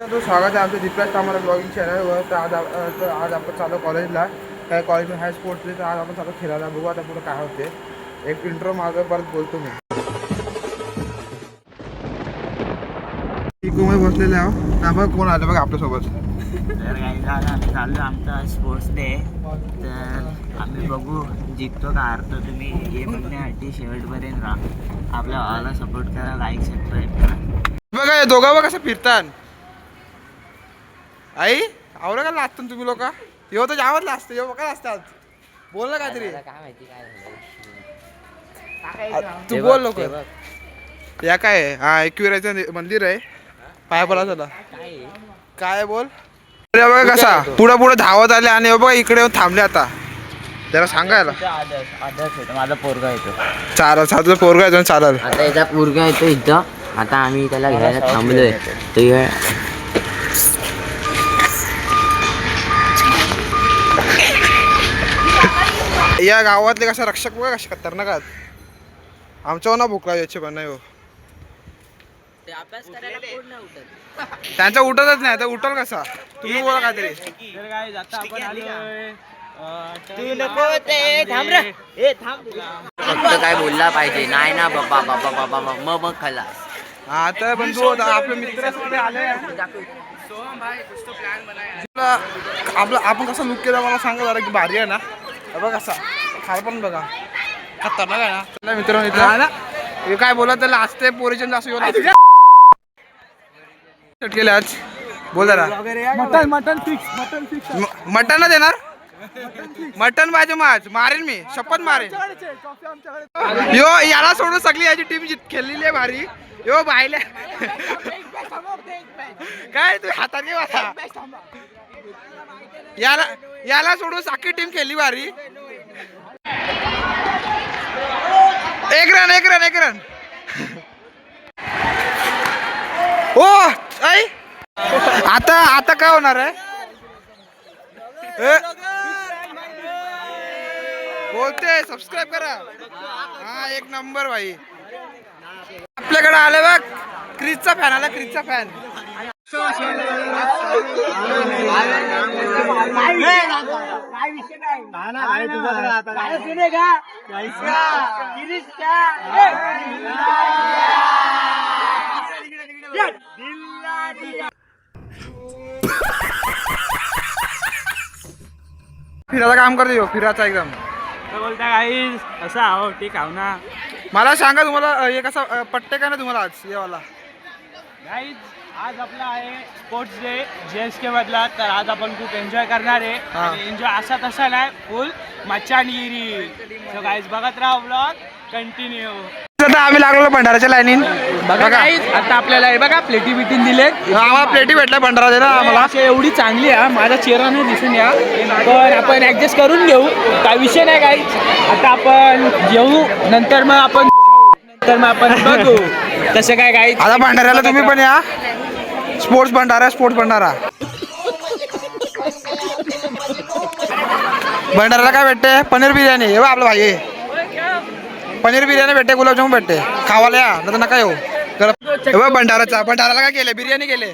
तो स्वागत आहे आमच्या दीपराज कामाला ब्लॉगिंग चॅनलवर तर आज तर आज आपण चालू कॉलेजला काय कॉलेजमध्ये हाय स्पोर्ट्स तर आज आपण चालू खेळायला बघू आता पुढे काय होते. एक इंट्रो मागं परत बोलतो मी. इकोमध्ये बसलेले आहो ना बघ कोण आलं बघ आपल्यासोबत? तर आम्ही चाललो आमचा स्पोर्ट्स डे तर आम्ही बघू जिंकतो का हारतो तुम्ही हे बघण्यासाठी शेवटपर्यंत राहा. आपल्या भावाला सपोर्ट करा लाईक सबस्क्राईब करा. बघा हे दोघं बघ कसं फिरतात. आई आवडं का लागतं तुम्ही लोक? येऊ तर जावंच लागतं येऊ बघा असतात. बोल ना काहीतरी. काय माहिती तू बोल लोक या काय आहे? हा एकविराचं मंदिर आहे. पाय बोला चला काय आहे? बोल? अरे बघा कसा पुढे पुढे धावत आले आणि हे बघा इकडे येऊन थांबले आता. जरा सांगायला येतो माझा पोरगा येतो चालेल साधं पोरगा आहे चालेल. आता याचा पोरगा येतो इथं. आता आम्ही त्याला घ्यायला थांबलोय. तो ये- गावातले कसा रक्षक बघा कसे खतरनाक आहेत. आमच्यावर ना भुकला याचे पण नाही हो. त्यांचा उठतच नाही तर उठल कसा? तुम्ही बोला काहीतरी. फक्त काय बोलला पाहिजे. नाही ना बाबा बाबा बाबा मग मग खलास हा तर पण तू होता आपले मित्र सगळे आले तुला आपलं आपण कसं लुक केला मला सांगा जरा की भारी आहे ना. हे बघ कसा खाल पण बघा. खतरनाक आहे ना? चला मित्र मित्र हे काय बोला त्याला असते पोरीचे असं आज. बोल जरा. Mutton mutton fix mutton fix म- मटण ना देणार? मटण पाहिजे माझ. मारेन मी. शपथ मारेन. यो याला सोडून सगळी याची टीम जित खेळलेली आहे भारी. यो बायले काय तू हातात घे याला याला सोडून साखी टीम खेळली भारी. एक रन एक रन एक रन ओ ऐ आता आता काय होणार आहे? बोलते सबस्क्राईब करा. हा एक नंबर भाई. आपल्याकडे आले बघ क्रिजचा फॅन आला क्रिजचा फॅन फिरायचं काम करते ह्यो, फिरायचा एकदम. बोलता काही असं आहो ठीक आहो ना. मला सांगा तुम्हाला अ, हे कसा अ, पट्टे का ना तुम्हाला आज येवाला? गाईज आज आपला आहे sports day J S K मधला. तर आज आपण खूप एन्जॉय करणार आहे. आणि एन्जॉय असा तसा नाही फुल मच्छानगिरी सो गाईज बघत राहा ब्लॉग कंटिन्यू आता आम्ही लागलो भंडाराच्या लाईनीन. बघा guys, आता आपल्याला हे बघा प्लेटी बिटीन दिलेत. आम्हाला प्लेटी भेटल्या भंडारा ना आम्हाला. अशी एवढी चांगली आहे माझा चेहरा नाही दिसून या. पण आपण ऍडजस्ट करून घेऊ. काय विषय नाही काही आता आपण जेवू नंतर मग आपण नंतर मग आपण बघू. तसं काय काही आता भंडाऱ्याला तुम्ही पण या. Sports Bhandara sports Bhandara. भंडाराला काय भेटते? पनीर बिर्याणी. हे आपलं भाई पनीर बिर्याणी भेटते गुलाबजामुन भेटते. खावाला या नंतर नका येऊ. जरा- भंडाराचा भंडाराला काय केले? बिर्याणी केले.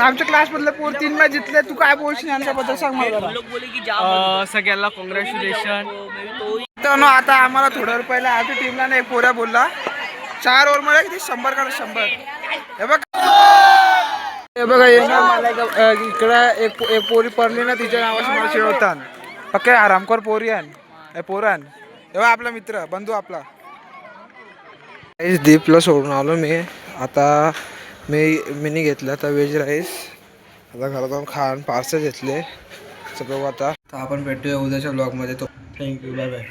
आमच्या क्लास मधले पोर तीन मॅच जितले तू काय बोलशील यांच्याबद्दल सांग मला सगळ्यांना कॉंग्रॅच्युलेशन तर आता आम्हाला थोड्या वेळ पहिला आमच्या टीमला नाही पोऱ्या बोलला. चार ओव्हरमध्ये किती? शंभर काढ शंभर? हे बघ. हे बघा येणार मला एक, इकडं एक एक पोरी पडली ना तिच्या नावाशी मला चिडवतात पक्के आरामखोर पोरी आण. पोरान हे आपला मित्र बंधू आपला. राईस दीपला सोडून आलो मी. आता मी मिनी घेतला आता व्हेज राईस आता घरात जाऊन खाण पार्सल घेतले. सगळं आता. तर आपण भेटूया उद्याच्या ब्लॉगमध्ये तो थँक्यू बाय बाय